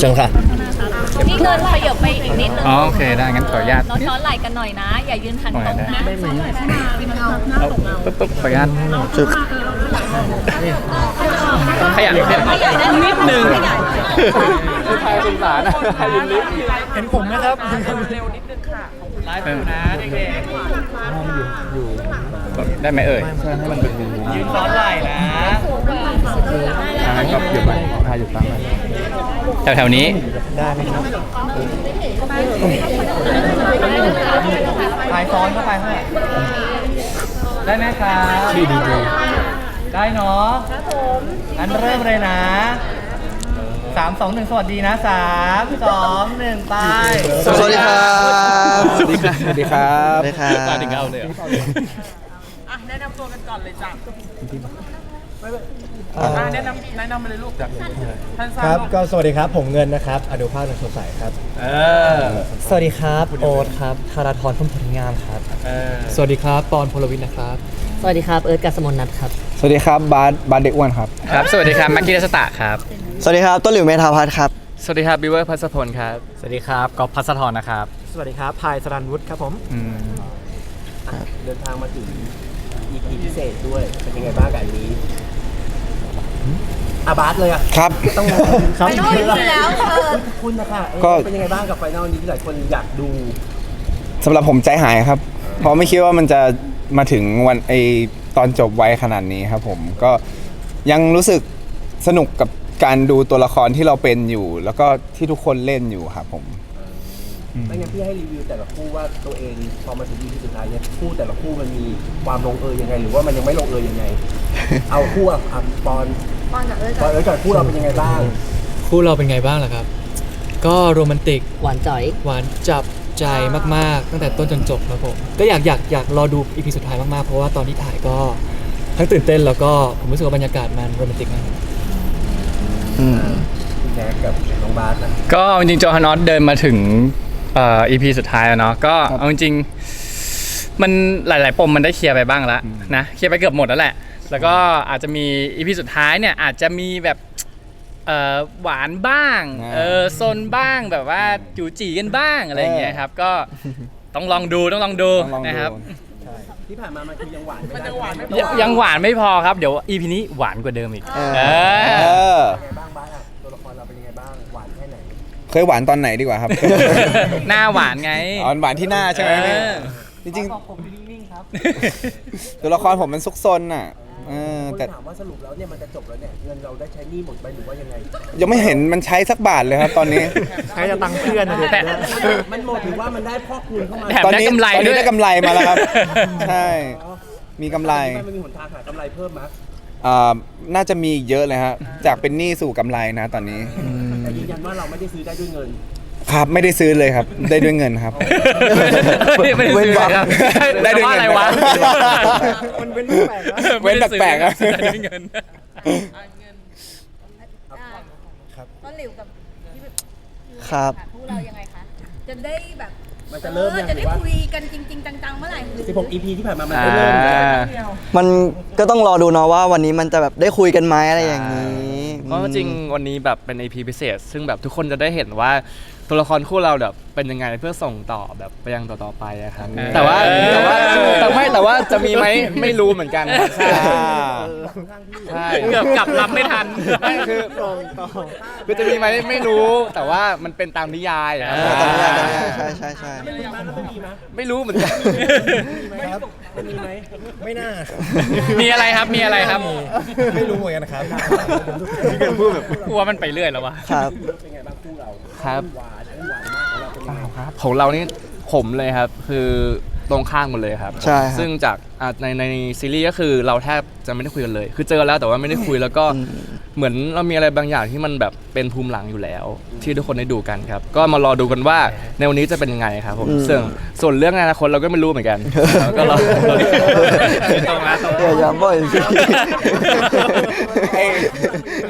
เชิญค่ะนี่เงินขยับไปอีกนิดนึงอ๋อโอเคได้งั้นขออนุญาตเราช้อนไหลกันหน่อยนะ อย่ายืนหันตรงนะเอาปึ๊บปึ๊บขออนุญาตขยันขยันนิดนึงใครสงสารนะใครยืนลิฟต์เห็นผมนะครับไลฟ์อยู่นะเด็กๆได้ไหมเอ่ยให้มันเป็นยืนซ้อนไหลนะก็หยุดไปถ่ายหยุดตั้ง แถวๆนี้ ได้ไหมครับถ่ายซ้อนเข้าไปเท่าไหร่ได้ไหมครับชื่อดีเจได้เนาะครับผมงั้นเริ่มเลยนะสามสองหนึ่งสวัสดีนะสามสองหนึ่งไปสวัสดีครับ สวัสดีครับ สวัสดีครับมาถึงเอาเลยเหรออะแนะนำตัวกันก่อนเลยจ้ะ อะแนะนำแนะนำมาเลยลูกท่านทราครับบก็สวัสดีครับ ผมเงินนะครับอนุภาคนันสดใสครับ เออสวัสดีครับ โอ๊ตครับธาราธรพุ่มผลงามครับ เออสวัสดีครับปอนพลวินนะครับ สวัสดีครับ เอิร์ธกัสมนนัทครับ สวัสดีครับบาสบาสเด็กอ้วนครับ ครับ สวัสดีครับแม็กกี้ดัสตะครับ สวัสดีครับต้นหลิวเมธาพัฒน์ครับ สวัสดีครับบิวเวอร์พัสพลครับ สวัสดีครับกอล์ฟพัสธรนะครับ สวัสดีครับพายสรันวุฒิครับผมอืมเดินทางมาถึง EP พิเศษด้วยเป็นยังไงบ้างกับอันนี้ อาบาสเลยอะครับ ต้องครับไปโน่นอีกแล้วเออ คุณนะคะเออก็ เป็นยังไงบ้างกับไฟนอลนี้ที่หลายคนอยากดูสำหรับผมใจหายครับ เพราะไม่คิดว่ามันจะมาถึงวันไอตอนจบไว้ขนาดนี้ครับผมก็ยังรู้สึกสนุกกับการดูตัวละครที่เราเป็นอยู่ แล้วก็ที่ทุกคนเล่นอยู่ครับผม ไม่งั้นพี่ให้รีวิวแต่ละคู่ว่าตัวเองพอมาถึง EP สุดท้ายเนี่ยคู่แต่ละคู่มันมีความลงเอยยังไง หรือว่ามันยังไม่ลงเอยยังไง เอาคู่อะอะปอน ปอนกับเอิร์ธปอนเอ้ยก่อนคู่เราเป็นยังไงบ้างคู่เราเป็นไงบ้างล่ะครับ ก็โรแมนติก หวานจ่อย หวานจับใจมากๆ ตั้งแต่ต้นจนจบครับผม ก็อยากอยากอยากรอดูอีพีสุดท้ายมากๆ เพราะว่าตอนที่ถ่ายก็ทั้งตื่นเต้นแล้วก็ผมรู้สึกว่าบรรยากาศมันโรแมนติกมากคุณแจ๊คกับน้องบาสนะก็จริงๆโจฮานอสเดินมาถึงเอ่อ EP สุดท้ายแล้วเนาะก็เอาจริงๆมันหลาย ๆ ปมมันได้เคลียร์ไปบ้างแล้วนะเคลียร์ไปเกือบหมดแล้วแหละ แล้วก็อาจจะมี EP สุดท้ายเนี่ยอาจจะมีแบบเอ่อหวานบ้างอ่าเออซนบ้างแบบว่าจูจีกันบ้างอะไรอย่างเงี้ยครับ ก็ต้องลองดูต้องลองดูต้องลองดูนะครับที่ผ่านมามันคือยังหวานไม่ได้ยังหวานไม่พยยังหวานไม่พอครับเดี๋ยว EP นี้หวานกว่าเดิมอีกเออเอเอออบ้างบาสอะตัวละครเราเป็นยังไงบ้างหวานแค่ไหนเคยหวานตอนไหนดีกว่าครับ หน้าหวานไงอ๋อหวานที่หน้าใช่ไหมเออจริงๆตัวละครผมมันซุกซนอะ เออคนแต่ ถามว่าสรุปแล้วเนี่ยมันจะจบแล้วเนี่ยเงินเราได้ใช้หนี้หมดไปหรือว่ายังไง ยังไม่เห็นมันใช้สักบาทเลยครับตอนนี้ ใช้จะตังเพื่อนนะเด็กแต่ มันหมดหรือว่ามันได้พ่อคูณเข้ามาแถมตอนได้นี้กำไรตอนด้นี้วยได้กำไรมาแล้วครับ ใช่อ๋อมีกำไรมันมีหนทางหากำไรเพิ่มมั้ยอ่าน่าจะมีอีกเยอะเลยครับจากเป็นหนี้สู่กำไรนะตอนนี้ แต่ยืนยันว่าเราไม่ได้ซื้อได้ด้วยเงิน ครับไม่ได้ซื้อเลยครับ ได้ด้วยเงินครับ ไม่ได้ซื้อเลยครับได้ด้วยว่าเงินอะไรวะมันเป็นแปลกๆนะ เว้นแปลกๆอะ ได้ด้วยเงินต้นหลิวกับพี่ครับคู่เรายังไงคะ จะได้แบบมันจะเริ่มออยังจะหรืได้อว่า คุยกันจริง ๆ จังๆเมื่อไหร่หรือ16 EP ที่ผ่านมามันได้เริ่มอ่า มันก็ต้องรอดูเนาะว่าวันนี้มันจะแบบได้คุยกันไหมอะไรอย่างนี้ เพราะจริงๆวันนี้แบบเป็น EP พิเศษ ซึ่งแบบทุกคนจะได้เห็นว่า ตัวละครคู่เราแบบเป็นยังไงเพื่อส่งต่อแบบไปยังต่อๆไปอะครับเออ แต่ว่าแต่ว่าแต่ไม่แต่ว่าจะมีไหมไม่รู้เหมือนกันครับใช่อ่าใช่เกือบกลับรับไม่ทัน ไม่คือคือจะมีไหมไม่รู้ แต่ว่ามันเป็นตามนิยายอะครับอ่าตอนนี้ตอนนี้ใช่ใช่ใช่ไม่มีมั้ยแล้วไม่มีมั้ยไม่รู้เหมือนกัน มีไหมครับมันมีไหมไม่น่ามีอะไรครับมีอะไรครับไม่รู้เหมือนกันนะครับกลัวมันไปเรื่อยแล้ววะครับ เป็นไงบ้างคู่เรา ครับหวานอันนี้หวานมากของเราเป็นยังไงของเรานี่ผมเลยครับ คือตรงข้างหมดเลยครับ ใช่ครับ ซึ่งจากอะในในซีรีส์ก็คือเราแทบจะไม่ได้คุยกันเลย คือเจอแล้วแต่ว่าไม่ได้คุยแล้วก็เหมือนเรามีอะไรบางอย่างที่มันแบบเป็นภูมิหลังอยู่แล้ว ที่ทุกคนได้ดูกันครับ ก็มารอดูกันว่าในวันนี้จะเป็นยังไงครับผมส่วนส่วนเรื่องอนาคตเราก็ไม่รู้เหมือนกันเราก็รอรอดูตรงนะตรงอย่าย้ำบ่อยสิ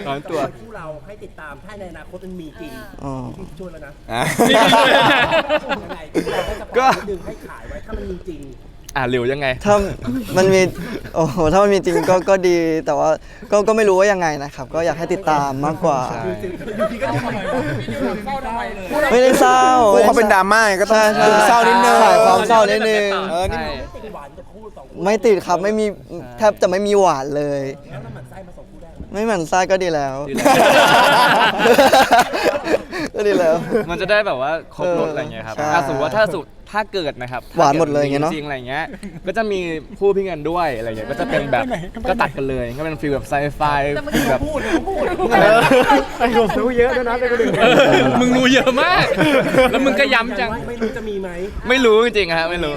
ร้อนตัว คู่เรา ให้ติดตามถ้าในอนาคตมันมีจริงอ๋อ พี่ช่วยแล้วนะอะยังไงคู่เราให้สปอยก็นิดนึงให้ขายไว้ถ้ามันมีจริง อ่าหลิวยังไง ถ้ามันมีโอ้โหถ้ามันมีจริงก็ก็ดีแต่ว่าก็ก็ไม่รู้ว่ายังไงนะครับ ก็อยากให้ติดตามมากกว่าไม่ได้เศร้าคู่เขาเป็นดราม่าไงก็ต้องใช่ใช่เศร้านิดนึงขายความเศร้านิดนึง เออนี่ไม่ติดครับไม่มีแทบจะไม่มีหวานเลย ไม่หมั่นไส้ก็ดีแล้ว ดีแล้ว ก็ดีแล้ว มันจะได้แบบว่าครบรถเอออะไรเงี้ยครับใช่อะสมมติว่าถ้าสุดถ้าเกิดนะครับหวานหมดเลยอย่างเงี้ยเนอะ จริงๆอะไรเงี้ย ก็จะมีคู่พี่เงินด้วยอะไรเงี้ย ก็จะเป็นแบบก็ตัดกันเลย ก็เป็นฟีลแบบไซไฟฟีลแบบไอ้ผมรู้เยอะด้วยนะแต่ก็ดึงเออมึงรู้เยอะมาก แล้วมึงก็ย้ำจัง ไม่รู้จะมีไหมไม่รู้จริงๆฮะไม่รู้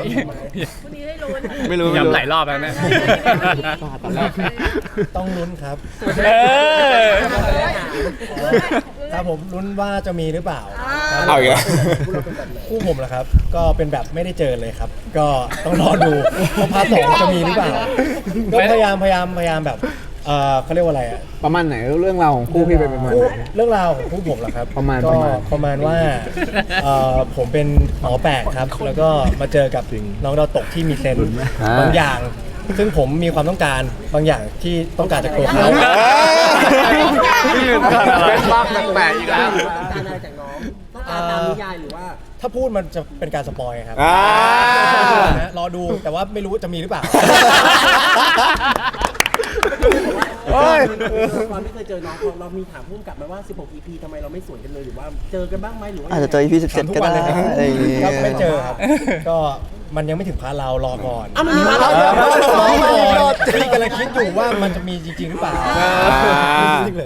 วันนี้ได้ลุ้นไม่รู้ไม่รู้ย้ำหลายรอบแล้วเนี่ยต้องลุ้นครับ เออ ครับผมลุ้นว่าจะมีหรือเปล่าเอาอีกแล้ว คู่ผมเหรอครับ ก็เป็นแบบไม่ได้เจอเลยครับ ก็ต้องรอดูว่าพาร์ทสองจะมีหรือเปล่าก็พยายามพยายามพยายามแบบเออเขาเรียกว่าอะไรอะ ประมาณไหนเรื่องราวของคู่พี่เป็นประมาณคู่ไหน เรื่องราวของคู่ผมเหรอครับประมาณก็ประมาณ ประมาณว่าเอ่อผมเป็นหมอแปลกครับ แล้วก็มาเจอกับน้องดาวตกที่มีเซนส์บางอย่าง ซึ่งผมมีความต้องการบางอย่างที่ต้องการจากตัวเขาเป็นบ้าแปลกๆอีกแล้ว ต้องการอะไรจากน้องต้องการตามนิยายหรือว่าถ้าพูดมันจะเป็นการสปอยครับอ่า นะรอดูแต่ว่าไม่รู้จะมีหรือเปล่าโอ้ยความไม่เคยเจอน้องเรามีถามพุ่มกลับมาว่า 16 EP ทำไมเราไม่สวนกันเลยหรือว่าเจอกันบ้างไหมหรือว่าอาจจะเจอ EP 17ก็ได้อะไรอย่างเงี้ย ก็ไม่เจอครับ ก็มันยังไม่ถึงพาร์ทเรารอก่อนอ้าวมันมีพาร์ทเรารอเหรอก่อนพี่กำลังคิดอยู่ว่ามันจะมีจริงๆหรือเปล่า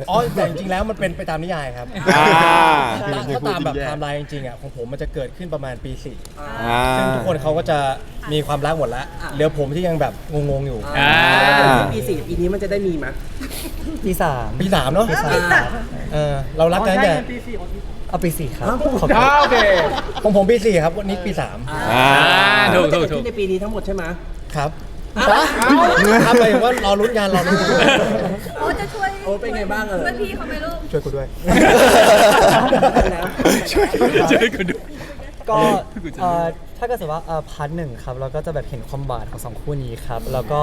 อ๋อแต่จริงๆแล้วมันเป็นไปตามนิยายครับอ่าถ้าตามแบบไทม์ไลน์จริงๆอะของผมมันจะเกิดขึ้นประมาณปีสี่อ่าซึ่งทุกคนเขาก็จะมีความรักหมดแล้วเหลือผมที่ยังแบบงงๆอยู่อ่าปีสี่ปีนี้มันจะได้มีไหมปีสามปีสามเนาะเออเรารักกันตั้งแต่ เอาปีสี่ครับอ้าวขอบคุณโอเคของผมปีสี่ครับวันนี้ปีสามอ่าถูกถูกจะถูเดกขึ้นในปีนี้ทั้งหมดใช่ไหมครับครับเลยว่ารอลุ้นงานรอลุ้นโอ้จะช่วยโอ้เป็นไงบ้างเออช่วยพี่เขาไหมลูกช่วยกูด้วยช่วยกูดูก็เอ่อ ถ้าเกิดสมมติว่าเอ่อพาร์ทหนึ่งครับเราก็จะแบบเห็นความหวานของสองคู่นี้ครับแล้วก็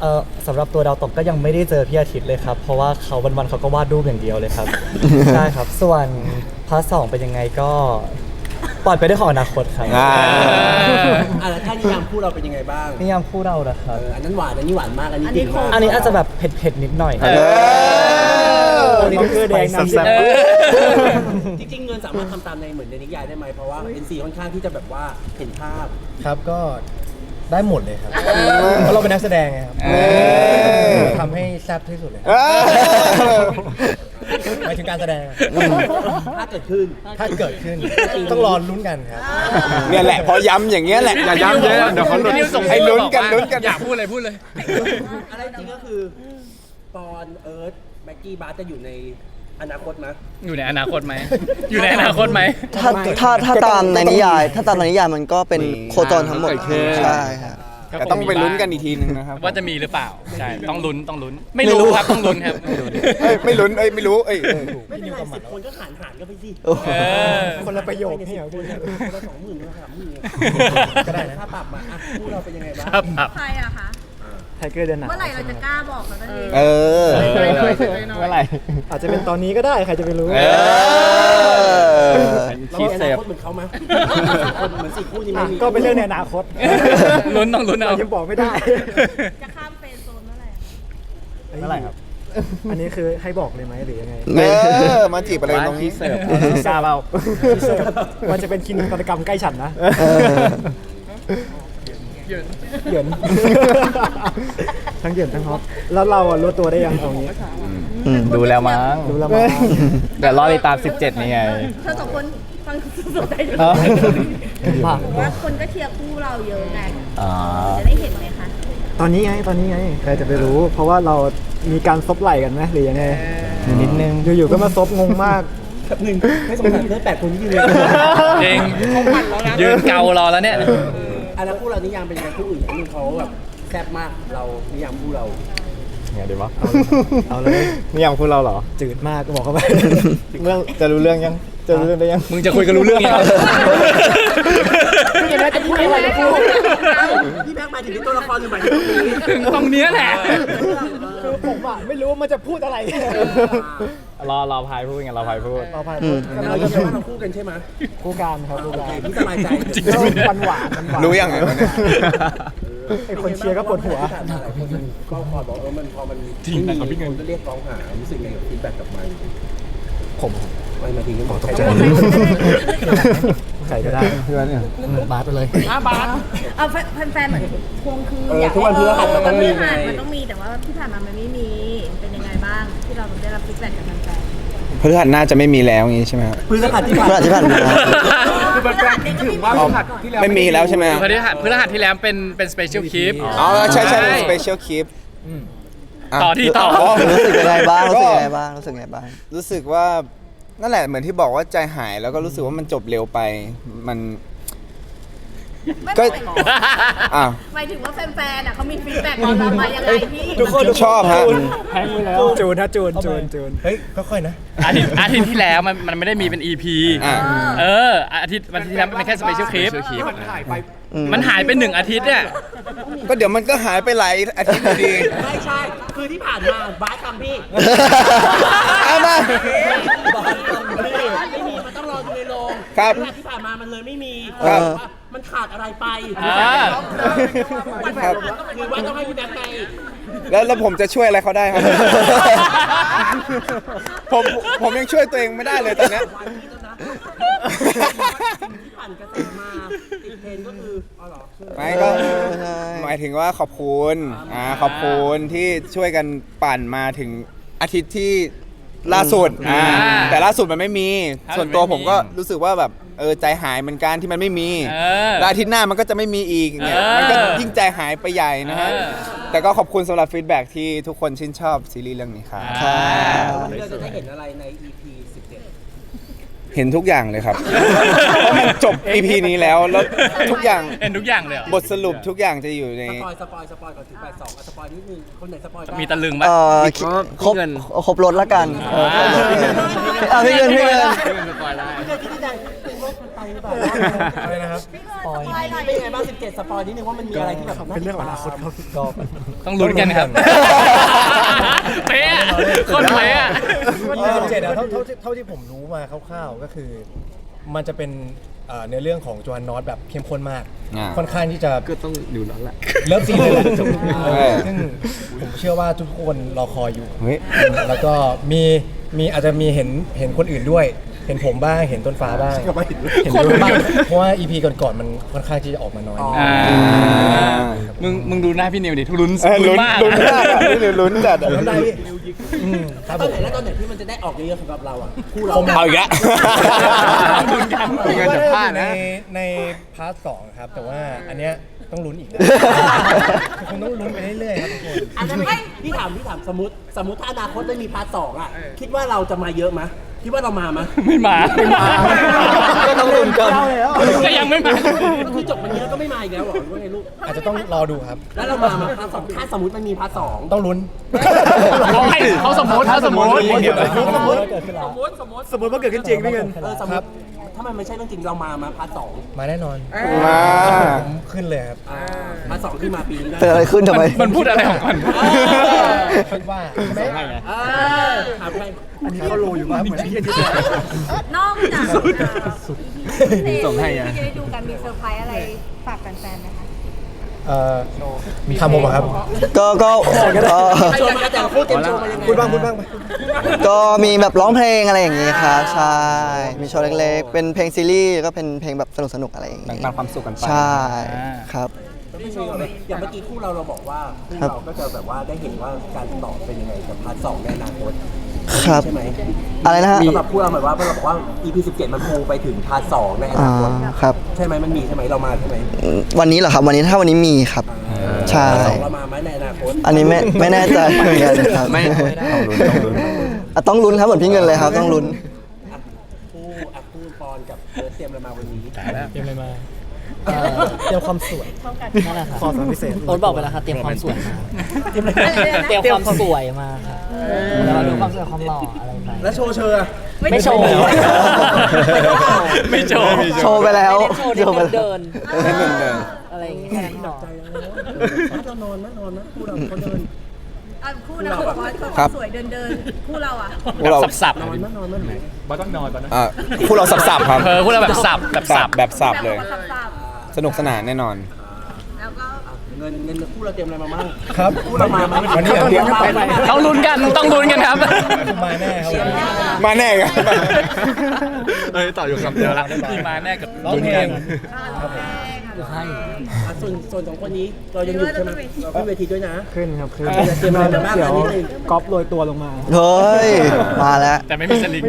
เอ่อสำหรับตัวดาวตกก็ยังไม่ได้เจอพี่อาทิตย์เลยครับ เพราะว่าเขาวันๆเขาก็วาดรูปอย่างเดียวเลยครับ ใช่ครับ ส่วนพาร์ทสองเป็นยังไงก็ ปล่อยไปได้วยของอนาคตครับอ่า อะแล้วถ้านิยามคู่เราเป็นยังไงบ้างนิยามคู่เรานะคเอรับ ออันนั้นหวานอันนี้หวานมากอันนี้จริงมากอันนี้อาจจะแบบเผ็ดๆนิดหน่อยเอออันนี้คือแดงนำเออจริงๆเงินสามารถทำตามในเหมือนในนิยายได้ไหมเพราะว่า NC ค่อนข้างที่จะแบบว่าเห็นภาพ ครับก็ได้หมดเลยครับเพราะเราเป็นนักแสดงไงครับเออทำให้แซ่บที่สุดเลยเออ หมายถึงการแสดง ถ้าเกิดขึ้น ถ้าเกิดขึ้น ต้องรอลุ้นกันครับ เนี่ยแหละพอย้ำอย่างเงี้ยแหละอย่าย้ำเยอะเดี๋ยวเขาหลุดพี่นิวส่งให้ลุ้นกันบอกว่าลุ้นกัน อยากพูดอะไรพูดเลย อะไรจริงก็คือปอนเอิร์ธแม็กกี้บาร์จะอยู่ในอนาคตนะอยู่ในอนาคตไหม อยู่ในอนาคตไหม ถ้าถ้าถ้าตามในนิยาย ถ้าตามในนิยายมันก็เป็นโคจรทั้งหมดเกิดขึ้นใช่ครับ แต่ต้องไปลุ้นกันอีกทีนึงนะครับว่าจะมีหรือเปล่าใช่ต้องลุ้นต้องลุ้น ไม่รู้ครับต้องลุ้นครับเอ้ยไม่ลุ้นเอ้ยไม่รู้เอ้ยไม่เป็นไรสิบคนก็หารหารกันไปสิโอ้โหเออคนละประโยคนี่นี่ยเหรอคนคนละสองหมื่นคนละสามหมื่นก็ได้นะค่าปรับมาอะคู่เราเป็นยังไงบ้างครับครับใครอะคะ ไทเกอร์เดินหนาเมื่อไหร่เราจะกล้าบอกเขาสักทีเออ เออเมื่อไหร่ อาจจะเป็นตอนนี้ก็ได้ใครจะไปรู้ เออ เรามีอนาคตเหมือนเขาไหมคนเหมือนสี่คู่นี้ไหมมีก็เป็นเรื่องในอนาคตลุ้นต้องลุ้นเอา ยังบอกไม่ได้จะข้ามเฟรนด์โซนเมื่อไหร่เมื่อไหร่ครับ อันนี้คือให้บอกเลยไหมหรือยังไงเออมาจีบอะไรตรงนี้เสิร์ฟ ทราบเรามันจะเป็นคินกรกรรมใกล้ฉันนะ เหยิน ทั้งเหยินทั้งฮอปแล้วเราอะรู้ตัวได้ยังตรงนี้ดูแล้วมั้งรู้แล้วมั้งเดี๋ยวรอติดตาม 17 นี่ไง เธอสองคนฟังสนใจอยู่เออว่าคนก็เชียร์คู่เราเยอะไงอ่าจะได้เห็นไหมคะตอนนี้ไงตอนนี้ไงใครจะไปรู้ เพราะว่าเรามีการซบไหล่กันไหมหรือยังไงนิดนึงอยู่ๆก็มาซบงงมากแบบหนึ่งไม่สงสัยเพื่อนแปดคนที่ยืนเลยจริงยืนเการอแล้วเนี่ย อันนั้นคู่เรานิยามเป็นยังไงคู่อื่นคู่นึงเขาแบบแซ่บมากเรานิยามคู่เรา ไงดีวะเอาเลยนี่ยังพูดเราเหรอ จืดมากก็บอกเขาไป เมื่อจะรู้เรื่องยัง จะรู้เรื่องได้ยัง มึงจะคุยกันรู้เรื่องยังไม่ยังไงกจะพูดอะไรกับกูพี่แม็กหมายถึงในตัวละครหรือหมายถึงตรงนี้ถึงตรงเนี้ยแหละ คือผมอะไม่รู้ว่ามันจะพูดอะไร รอรอพายพูดไงรอพายพูดต่อไปอืมแต่เราจะว่าเราคู่กันใช่ไหมคู่การครับคู่การพี่สบายใจจริงก็ๆหวานหวานหวานรู้ยังไงวะเนี่ย ไอคนเชียร์ก็ปวดหัวก็พอบอกเออมันพอมันจริงนะครับพี่เงินก็เรียกร้องหารู้สึกไงกับฟีดแบ็กกลับมาผมไม่มาทีก็บอกใครใครก็ได้บาสไปเลยอะบาสเอาแฟนๆเหมือนทวงคืนเอออยากทุกวันพฤหัสมันต้องมีทุกไงวันพฤหัสมันต้องมีแต่ว่าที่ผ่านมามันไม่มีเป็นยังไง บ้างที่เราได้รับฟีดแบ็กจากแฟนพฤหัสหน้าจะไม่มีแล้วอย่างงี้ใช่ไหมครับ พฤหัสที่ผ่านพฤหัสที่ผ่านมา คือเป็นแฟนคิดถึงว่าพฤหัสที่แล้วไม่มีแล้วใช่ไหมพฤหัสพฤหัสที่แล้วเป็นเป็นสเปเชียลคลิป อ๋อใช่ใช่ใช่สเปเชียลคลิปต่อที่ต่อ รู้สึกยังไงบ้างรู้สึกยังไงบ้างรู้สึกยังไงบ้าง รู้สึกว่านั่นแหละเหมือนที่บอกว่าใจหายแล้วก็รู้สึกว่ามันจบเร็วไปมันๆไม่ ก็ไม่อ้าวหมายถึงว่าแฟนๆอะเขามีฟีดแบ็กของเรามายังไงพี่ทุกคนชอบฮะจูนนะจูนจูนจูนเฮ้ยค่อยๆนะ อาทิตย์อาทิตย์ที่แล้วมันมันไม่ได้มีเป็น EP อ่า เอออาทิตย์วันที่แล้วมันเป็นแค่สเปเชียลคลิป มันถ่ายไปมันหายไปหนึ่งอาทิตย์เนี่ย ก็เดี๋ยวมันก็หายไปหลายอาทิตย์อยู่ดี ไม่ใช่ คือที่ผ่านมาบาสทำพี่เอามาไม่มีมันต้องรอดูในโรงครับพฤหัสที่ผ่านมามันเลยไม่มีครับว่า มันขาดอะไรไปอ่าครับหรือว่าต้องให้พี่แบงค์ไปแล้วแล้วผมจะช่วยอะไรเขาได้ครับ ผมผมยังช่วยตัวเองไม่ได้เลยตอนเนี้ยที่ผ่านกระแสมาติดเทรนด์ก็คืออ๋อเหรอไม่ก็เออใช่ หมายถึงว่าขอบคุณอ่าขอบคุณที่ช่วยกันปั่นมาถึงอาทิตย์ที่ล่าสุดอ่าอ่าแต่ล่าสุดมันไม่มีล่าสุดส่วนตัวไม่มีผมก็รู้สึกว่าแบบ เออใจหายเหมือนกันที่มันไม่มีเออแล้วอาทิตย์หน้ามันก็จะไม่มีอีกเนี่ยเออมันก็ยิ่งใจหายไปใหญ่นะฮะเออ แต่ก็ขอบคุณสำหรับฟีดแบ็กที่ทุกคนชื่นชอบซีรีส์เรื่องนี้ครับอ่าวันนี้เราจะได้เห็นอะไรใน EP เห็นทุกอย่างเลยครับเพราะมันจบ EP นี้แล้วแล้วทุกอย่างเห็นทุกอย่างเลยเหรอบทสรุปทุกอย่างจะอยู่ใน17สปอยสปอยสปอยก่อนถึง82อะสปอยนิดนึงคนไหนสปอยบ้างมีตะลึงไหม เอ่อครบครบรถละกันเออเอาพี่เงินพี่เงินอะไรนะครับเป็นยังไงบ้าง17 สปอยนิดนึงว่ามันมีอะไรที่แบบเป็นเรื่องของอนาคตครับก็ต้องลุ้นกันครับเป๊ะอะคนเป๊ะอะยี่สิบเจ็ดอะเท่าเท่าที่เท่าที่ผมรู้มาคร่าวๆก็คือ มันจะเป็นเอ่อเนื้อเรื่องของโจฮันนอตแบบเข้มข้นมากอ่าค่อนข้างที่จะก็ต้องดูนั้นแหละเลิฟซีนเลยแหละเออซึ่งผมเชื่อว่าทุกคนรอคอยอยู่เฮ้ยแล้วก็มีมีอาจจะมีเห็นเห็นคนอื่นด้วย เห็นผมบ้างเห็นต้นฟ้าบ้างเห็นด้วยบ้างเพราะว่า EP ก่อนๆมันค่อนข้างที่จะออกมาน้อยอ่ามึงมึงดูหน้าพี่นิวดิทุลุ้นเออลุ้นมากลุ้นมากอะนี่ลุ้นจัดอะทำได้พี่อืมครับตผอนม ไหนแล้วตอนไหนที่มันจะได้ออกเยอะๆสำหรับเราอะคู่เรา เอาอีกแล้ว ลุ้นกันเป็นไงจะพลาดในนะในพาร์ทสองครับ แต่ว่าอันเนี้ย ต้องลุ้นอีกนะ คงต้องลุ้นไปเรื่อยๆครับทุกคนอันนั้นไม่พี่ถามพี่ถามสมมติสมมติถ้าอนาคตได้มีพาร์ทสองอะ คิดว่าเราจะมาเยอะไหมยคิดว่าเรามาไหมยไม่มาก็ต้องลุ้นกันก็ยังไม่มาก็คือจบมันเยอะก็ไม่มาอีกแล้วเหรอหรือว่าไงลูกอาจจะต้องรอดูครับ แล้วเรามาไหมาพาร์ทสองถ้าสมมติมันมีพาร์ทสองต้องลุ้นเขาให้เขาสมมติเขาสมมติ สมมติเกิดขึ้นแล้วสมมติว่าเกิดขึ้นจริงพี่เงินเออสมมครับติ ถ้ามันไม่ใช่เรื่องจริงเรามามาพาร์ทสองมาแน่นอนมา ผมขึ้นเลยครับพาร์ทสองที่มาปีนี้ได้เกิดอะไรขึ้นทำไม มันพูดอะไรของมัน คิดว่าไม่เออถามใครอันนี้เขารู้อยู่ว่าเหมือนพี่จะนอกจากส่งให้อะ ที่จะได้ดูกันมีเซอร์ไพรส์อะไรฝากแฟนๆไหมคะ เอ่อทำผมอะครับ ก็ก็ก็โชว์มาแต่ละคู่เตรียมโชว์มายังไงพูดบ้างพูดบ้างไปก็มีแบบร้องเพลงอะไรอย่างงี้ครับใช่มีโชว์เล็กๆ เป็นเพลงซีรีส์ก็เป็นเพลงแบบสนุกๆอะไรอย่างงี้แบ่งปันความสุขกันไปใช่ครับ อย่างเมื่อกี้คู่เราเราบอกว่าคู่ครับเราก็จะแบบว่าได้เห็นว่าการต่อเป็นยังไงกับพาร์ทสองในอนาคต ครับ ใช่ไหมอะไรนะฮะสำหรับคู่เราหมายว่าเราบอกว่า EP 17 มันพูไปถึงพาร์ทสองในออ่านาคตครับ ใช่ไหมมันมีใช่ไหมเรามาใช่ไหมวันนี้เหรอครับ วันนี้ถ้าวันนี้มีครับ ใช่พาร์ทสองเรามาไหมในอนาคตอันนี้ไม่ไม่แน่ใจเหมือนกันครับไม่อะต้องลุ้นครับเหมือนพี่เงินเลยครับ ต้องลุ้น อะคู่อะคู่ปอนกับเอิร์ธเตรียมอะไรมาวันนี้ เตรียมอะไรมา เอ่อเตรียมความสวยนั่นแหละครับขอสารพิเศษ โอ๊ตบอกไปแล้วครับเตรียมความสวยมาเตรียมอะไรเตรียมความสวยมาครับแล้วก็ดูความสวยความหล่ออะไรไปแล้วโชว์เชอร์ไม่โชว์ไม่โชว์โชว์ไปแล้วโชว์เดินไปแล้วเดินเล่นหนึ่งเดินอะไรอย่างเงี้ยแค่นั้นพอเรานอนมั้ยนอนมั้ยคู่เราเขาเดินอะคู่เราบอกว่าครับ สวยเดินเดินๆคู่เราอะพวกเราสับนอนมั้ยนอนมั้ยอะพวกเราสับๆครับๆเออพวกเราแบบสับแบบสับแบบสับเลย แบบสับ สนุกสนานแน่นอนๆแล้วก็เงินเงินคู่เราเตรียมอะไรมาบ้างครับคู่เรามามั้ยวันนี้เตรียมไปต้องลุ้นกันต้องลุ้นกันครับ มาแน่ครับวันนี้มาแน่ครับเอ้ยต่ออยู่คำเดียวละพี่มาแน่กับร้องเพลงให้อะส่วนส่วนสองคนนี้เรายังอยู่ใช่ไหมเราขึ้นเวทีด้วยนะ ขึ้นครับขึ้นเตรียมอะไรมาบ้างอันนี้เลยก๊อปโรยตัวลงมา เฮ้ย มาแล้ว แต่ไม่มีสลิง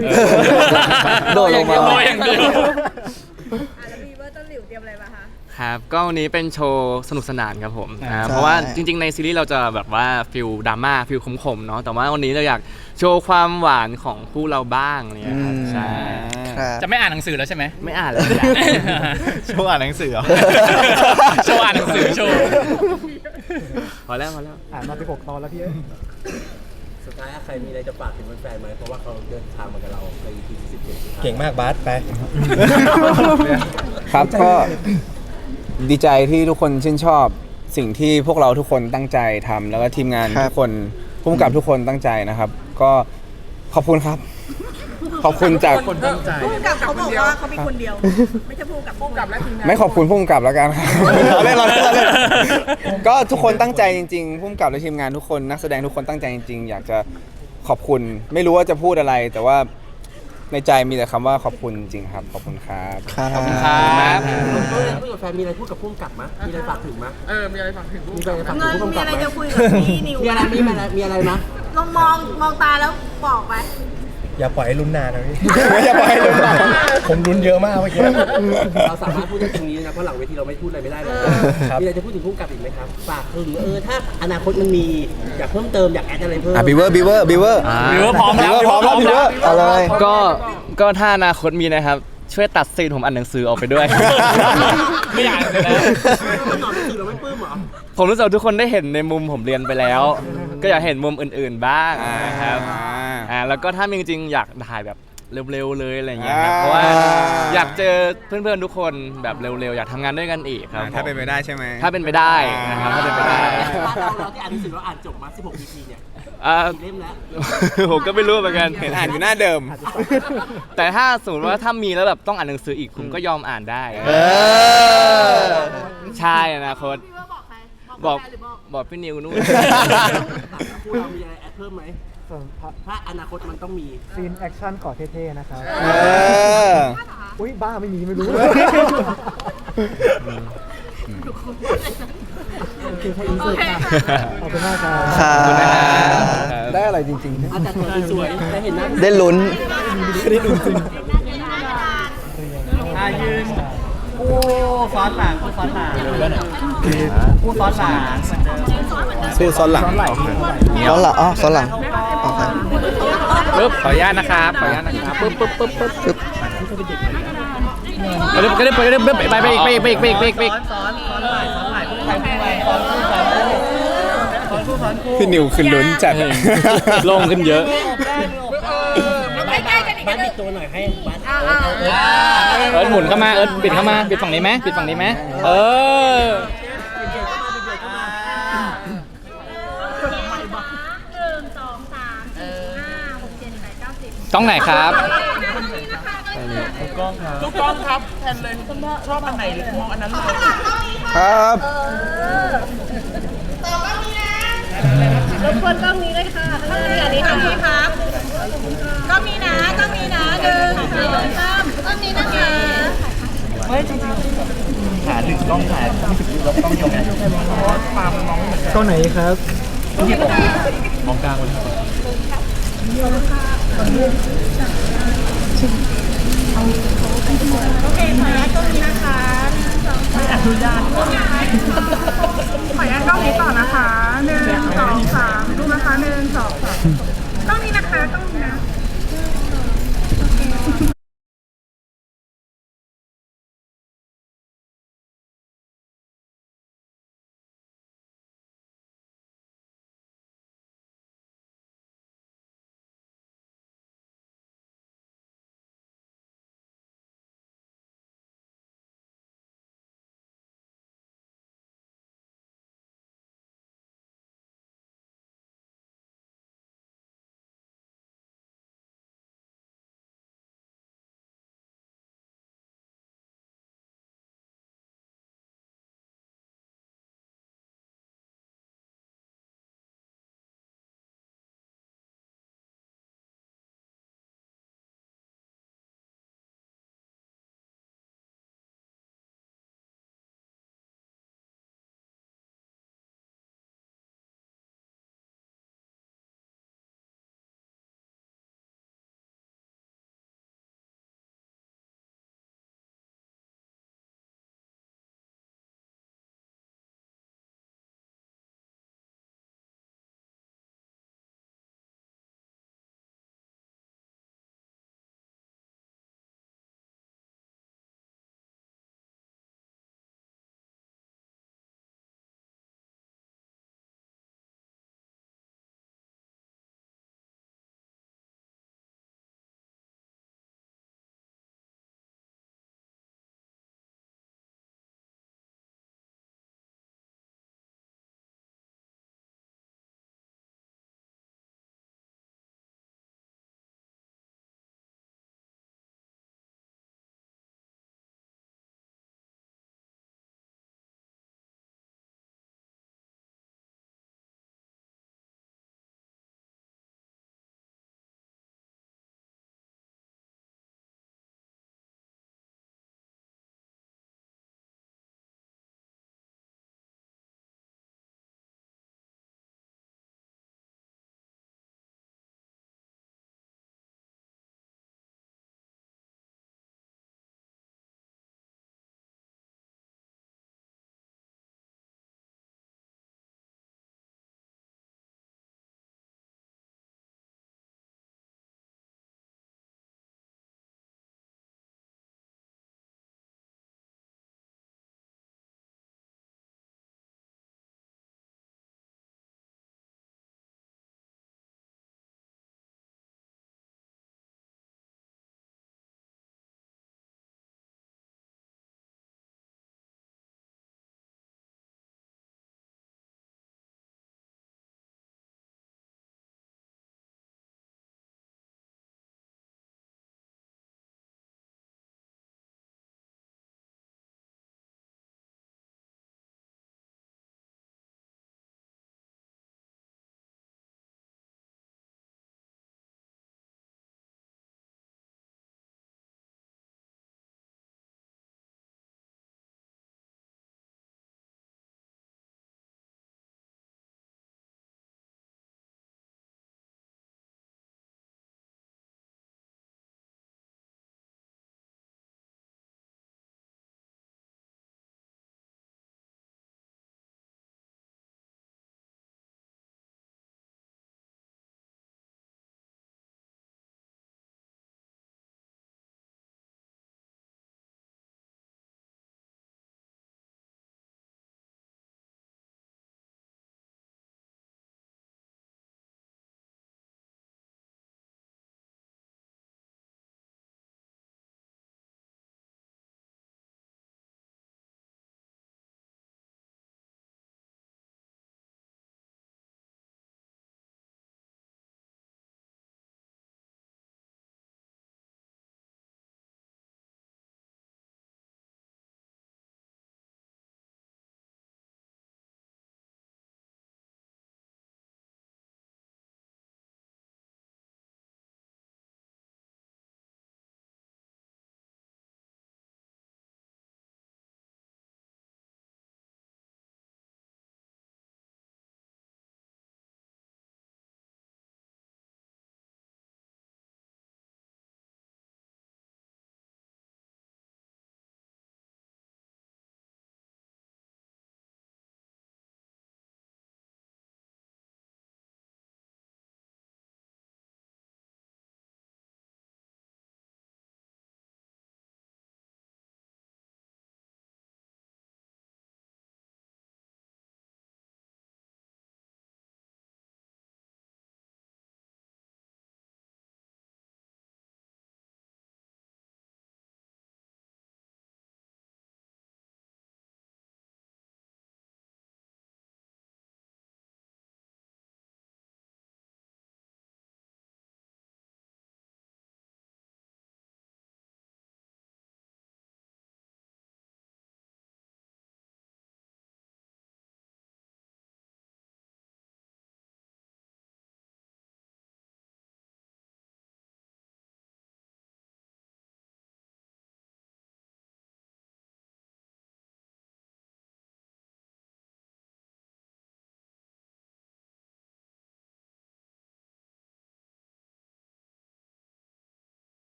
โดดลงมาโดดอย่างเดียว คะครับก็วันนี้เป็นโชว์สนุกสนานครับผมอ่าอ่าเพราะว่าจริงๆในซีรีส์เราจะแบบว่าฟิลดราม่าฟิลขมๆเนาะแต่ว่าวันนี้เราอยากโชว์ความหวานของคู่เราบ้างเนี่ยครับใช่ครับ จะไม่อ่านหนังสือแล้วใช่ไหม ไม่อ่านเลยโชว์อ่านหนังสือเหรอ โชว์อ่านหนังสือโชว์ พอแล้วพอแล้ว อ่านมาไปหกตอนแล้วพี่เอ้ยสุดท้ายใครมีอะไรจะฝากถึงแฟนๆไหมเพราะว่าเขาเดินทางมากับเราใน EP ที่17เก่งมากบาสไป ครับก็ ดีใจที่ทุกคนชื่นชอบสิ่งที่พวกเราทุกคนตั้งใจทำแล้วก็ทีมงานครับ ทุกคนผู้กำกับทุกคนตั้งใจนะครับ ก็ขอบคุณครับ ขอบคุณจากผู้กำกับเขาบอกว่าเขามีคนเดียว ไม่ใช่ผู้กำกับผู้กำกับและทีมงานไม่ขอบคุณผู้กำกับแล้วกันครับ เราเล่นเราเล่นเราเล่นก็ทุกคนตั้งใจจริงๆผู้กำกับและทีมงานทุกคนนักแสดงทุกคนตั้งใจจริง ๆ อยากจะขอบคุณ ไม่รู้ว่าจะพูดอะไร แต่ว่า ในใจมีแต่คำว่าขอบคุณจริงๆครับ ขอบคุณครับ ครับขอบคุณครับพูดกับแฟนมีอะไรพูดกับผู้กำกับมะมีอะไรฝากถึงมะเออ มีอะไรฝากถึงผู้มีอะไรฝากถึเงิงนผู้มีกำกับอะไรมะจะคุยกับพี่นิวมีอะไรมีอะไรมีอะไรมะลองมองมองตาแล้วบอกไป อย่าปล่อยให้ลุ้นนานนะพี่ อย่าปล่อยให้ลุ้นนานผมลุ้นเยอะมากเมื่อกี้ เราสามารถพูดได้ตรงนี้นะเพราะหลังเวทีเราไม่พูดอะไรไม่ได้เลยครับ มีอะไรจะพูดถึงผู้กำกับอีกไหมครับฝากถึงเออถ้าอนาคตมันมีอยากเพิ่มเติมอยากแอดอะไรเพิ่มอะบิวเวอร์บิวเวอร์บิวเวอร์หรือว่าพร้อมแล้ว พร้อมแล้วบิวเวอร์เอาเลย ก็ก็ถ้าอนาคตมีนะครับ ช่วยตัดซีนผมอ่านหนังสือออกไปด้วย ไม่อยากเลยนะหนอนสื่อเราไม่ปลื้มเหรอผมรู้สึกว่าทุกคนได้เห็นในมุมผมเรียนไปแล้ว ก็อยากเห็นมุมอื่นๆบ้างนะครับ อ่าแล้วก็ถ้ามีจริงๆอยากถ่ายแบบเร็วๆเลยอะไรอย่างเงี้ยครับอ่าเพราะว่าอยากเจอเพื่อนๆทุกคนแบบเร็วๆอยากทำงานด้วยกันอีกครับถ้าเป็นผมไปได้ใช่ไหม ถ้าเป็นไปได้นะครับถ้าเป็นไปได้บ้านเราเราที่อ่านหนังสือเราอ่านจบมา 16 EP เนี่ยอ่า กี่เล่มแล้ว ผมก็ไม่รู้เหมือนกัน เห็นอ่านอยู่หน้าเดิม แต่ถ้าสมมติว่าถ้ามีแล้วแบบต้องอ่านหนังสืออีกผมก็ยอมอ่านได้เออ ใช่อนาคต พี่ว่าบอกใคร บอกแฟนหรือบอกบอกพี่นิวนู่น คู่เรามีอะไรแอดเพิ่มไหม ถ้าอนาคตมันต้องมี ซีนแอคชั่นก่อเท่ๆนะครับ เออ อุ้ยบ้าไม่มีไม่รู้โอเคค่ะอินเสิร์ตค่ะขอบคุณมากครับ ครับ ได้อะไรจริงๆนะอาจารย์ตัวสวยๆได้เห็นหน้า ได้ลุ้น อายืนผู้ซ้อนหลังผู้ซ้อนหลังผู้ซ้อนหลังสู้ซ้อนหลังซ้อนหลังอ๋อซ้อนหลังโอเค ปึ๊บขออนุญาตนะครับขออนุญาตนะครับปึ๊บปึ๊บปึ๊บปึ๊บปึ๊บกระดึบกระดึบกระดึบกระดึบไปไปอีกไปอีกไปอีกไปอีกไปอีกซ้อนซ้อนไหลซ้อนไหลผู้ชายผู้ชายซ้อนผู้ซ้อนผู้ซ้อนผู้ซ้อนผู้พี่นิวคือลุ้นจัดโล่งขึ้นเยอะใกล้ๆกันอีกบ้านินดนึงปิดตัวหน่อยให้บ้านเอิร์ธหมุนเข้ามาเอิร์ธปิดเข้ามาปิดฝั่งนี้ไหมปิดฝั่งนี้ไหมเออ ต้องไหนครับทุกกล้องครับแทนเลยชอบอันไหนหรือมองอันนั้นเลยครับรบกวนกล้องนี้เลยค่ะกล้องนี้อันนี้กล้องนี้ครับกล้องนี้นะกล้องนี้นะหนึ่งสองสามกล้องนี้นะคะกล้องไหนครับ โอเคขออนุญาตกล้องนี้นะคะไม่อนุญาตขออนุญาตกล้องนี้ต่อนะคะหนึ่งสองสามดูนะคะหนึ่งสองสาม